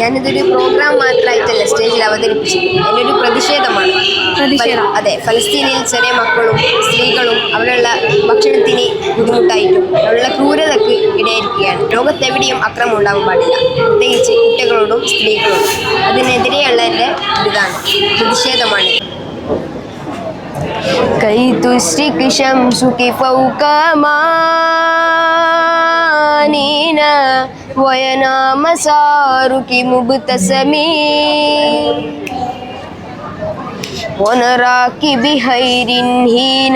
ഞാനിതൊരു പ്രോഗ്രാം മാത്രമായിട്ടല്ല സ്റ്റേജിൽ അവതരിപ്പിച്ചത് എന്റെ ഒരു പ്രതിഷേധമാണ്. പ്രതിഷേധം. അതെ ഫലസ്തീനിൽ ചെറിയ മക്കളും സ്ത്രീകളും അവരുള്ള ഭക്ഷണത്തിന് ബുദ്ധിമുട്ടായിട്ടും അവിടെയുള്ള ക്രൂരതയ്ക്ക് ഇടയായിരിക്കുകയാണ്. ലോകത്തെവിടെയും അക്രമം ഉണ്ടാകാൻ പാടില്ല. പ്രത്യേകിച്ച് കുട്ടികളോടും സ്ത്രീകളോടും. അതിനെതിരെയുള്ള എന്റെ ഇതാണ് പ്രതിഷേധമാണ്. കൈ തുശ്രീ കിഷം സുഖി പൗക്കമാ وينام مسارك مبتسمين ونراك بخير حين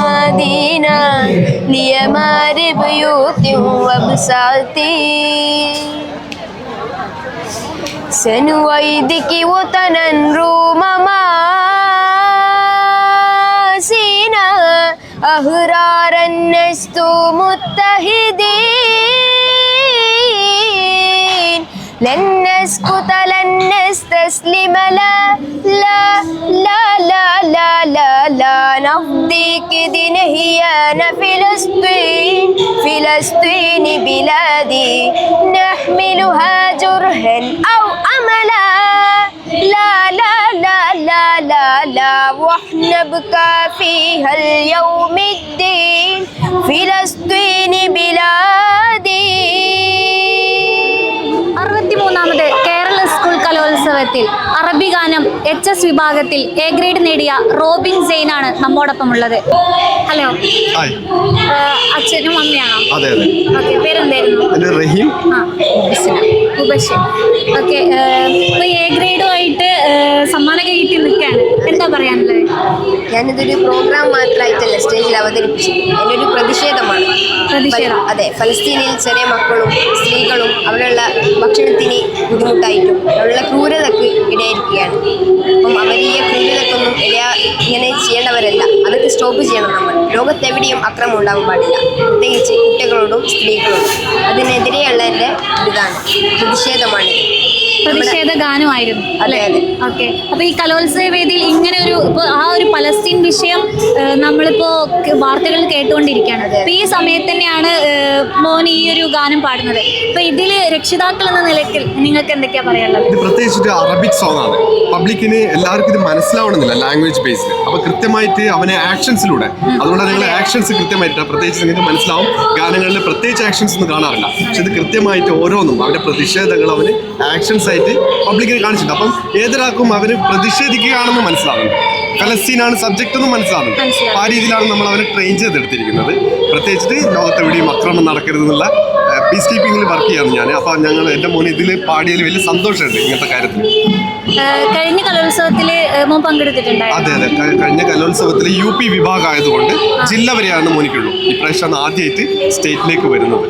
تنادينا ليمار بيوت وبساط سنويدك وطنا رومما أهرارا نست متحدين لن نسكت لن نستسلم لا لا لا لا لا لا لا نفضيك دنهيان فلسطين فلسطين بلادي نحملها جرها أو لا لا ونبقى فيها اليوم الدين فلسطين بلادي അറുപത്തിമൂന്നാമത് കേരള സ്കൂൾ കലോത്സവത്തിൽ അറബി ഗാനം എച്ച് എസ് വിഭാഗത്തിൽ എ ഗ്രേഡ് നേടിയ റോബിൻ സെയിനാണ് നമ്മോടൊപ്പം ഉള്ളത് ഹലോ ഹായ് അച്ഛനും അമ്മയാണോ അതെ അതെ ഓക്കെ പേരെന്തായിരുന്നു എൻ്റെ റഹീം ആ ഉപശ് ഓക്കെ ഇപ്പോൾ പറയാനുള്ളത്? ഞാനിതൊരു പ്രോഗ്രാം മാത്രമായിട്ടല്ല സ്റ്റേജിൽ അവതരിപ്പിച്ചു. എന്റെ ഒരു പ്രതിഷേധമാണ്. പ്രതിഷേധം. അതെ ഫലസ്തീനിൽ ചെറിയ മക്കളും സ്ത്രീകളും അവിടെയുള്ള ഭക്ഷണത്തിന് ബുദ്ധിമുട്ടായിട്ടും അവിടെയുള്ള ക്രൂരതക്ക് ഇടയായിരിക്കുകയാണ്. അപ്പം അവർ ഈ ക്രൂരതക്കൊന്നും ഇടയാ ഇങ്ങനെ ചെയ്യേണ്ടവരല്ല. അതൊക്കെ സ്റ്റോപ്പ് ചെയ്യണം നമ്മൾ. ലോകത്തെവിടെയും അക്രമം ഉണ്ടാകാൻ പാടില്ല. പ്രത്യേകിച്ച് കുട്ടികളോടും സ്ത്രീകളോടും. അതിനെതിരെയുള്ള എന്റെ ഇതാണ്. പ്രതിഷേധമാണ് പ്രതിഷേധ ഗാനമായിരുന്നു. അല്ലേ അതെ. ഓക്കെ. അപ്പൊ ഈ കലോത്സവ വേദിയിൽ ഇങ്ങനെ ഒരു ഇപ്പൊ ആ ഒരു പലസ്തീൻ വിഷയം നമ്മളിപ്പോ വാർത്തകൾ വാർത്തകളിൽ കേട്ടുകൊണ്ടിരിക്കുകയാണ് അപ്പൊ ഈ സമയത്ത് തന്നെയാണ് മോൻ ഈ ഒരു ഗാനം പാടുന്നത്. അപ്പൊ ഇതിൽ രക്ഷിതാക്കൾ എന്ന നിലയ്ക്ക് നിങ്ങൾക്ക് എന്തൊക്കെയാ പറയാനുള്ളത്? ഇത് പ്രത്യേകിച്ച് ഒരു അറബിക് സോങ് ആണ്. പബ്ലിക്കിന് എല്ലാവർക്കും ഇത് മനസ്സിലാവണമെന്നില്ല ലാംഗ്വേജ് ബേസിൽ അപ്പൊ കൃത്യമായിട്ട് അവനെ ആക്ഷൻസിലൂടെ അതുകൊണ്ട് നിങ്ങൾ ആക്ഷൻസ് കൃത്യമായിട്ട് പ്രത്യേകിച്ച് നിങ്ങൾക്ക് മനസ്സിലാവും ഗാനങ്ങളിൽ പ്രത്യേകിച്ച് ആക്ഷൻസ് ഒന്നും കാണാറില്ല. പക്ഷെ ഇത് കൃത്യമായിട്ട് ഓരോന്നും അവന്റെ പ്രതിഷേധങ്ങൾ അവന് ആക്ഷൻസ് ആയിട്ട് പബ്ലിക്കിന് കാണിച്ചിട്ടുണ്ട്. അപ്പം ഏതൊരാൾക്കും അവർ പ്രതിഷേധിക്കുകയാണെന്ന് മനസ്സിലാവുന്നു ഫലസ്തീനാണ് സബ്ജക്റ്റ് എന്നും മനസ്സിലാവുന്നു മനസ്സിലാവും. ആ രീതിയിലാണ് നമ്മൾ അവരെ ട്രെയിൻ ചെയ്തെടുത്തിരിക്കുന്നത്. പ്രത്യേകിച്ചിട്ട് ലോകത്തെവിടെയും അക്രമം നടക്കരുതെന്നുള്ള പീസ് കീപ്പിംഗിൽ വർക്ക് ചെയ്യാണ് ഞാൻ അപ്പം ഞങ്ങൾ എന്റെ മോൻ ഇതിൽ പാടിയതിൽ വലിയ സന്തോഷമുണ്ട് ഇങ്ങനത്തെ കാര്യത്തിൽ കഴിഞ്ഞ കലോത്സവത്തിൽ മോൻ പങ്കെടുത്തിട്ടുണ്ടായിരുന്നു. അതെ അതെ. കഴിഞ്ഞ കലോത്സവത്തിൽ യു പി വിഭാഗം ആയതുകൊണ്ട് ജില്ല വരെയാണ് മോനിക്കുള്ളൂ. ഇപ്രാവശ്യമാണ് ആദ്യമായിട്ട് സ്റ്റേറ്റിലേക്ക് വരുന്നത്.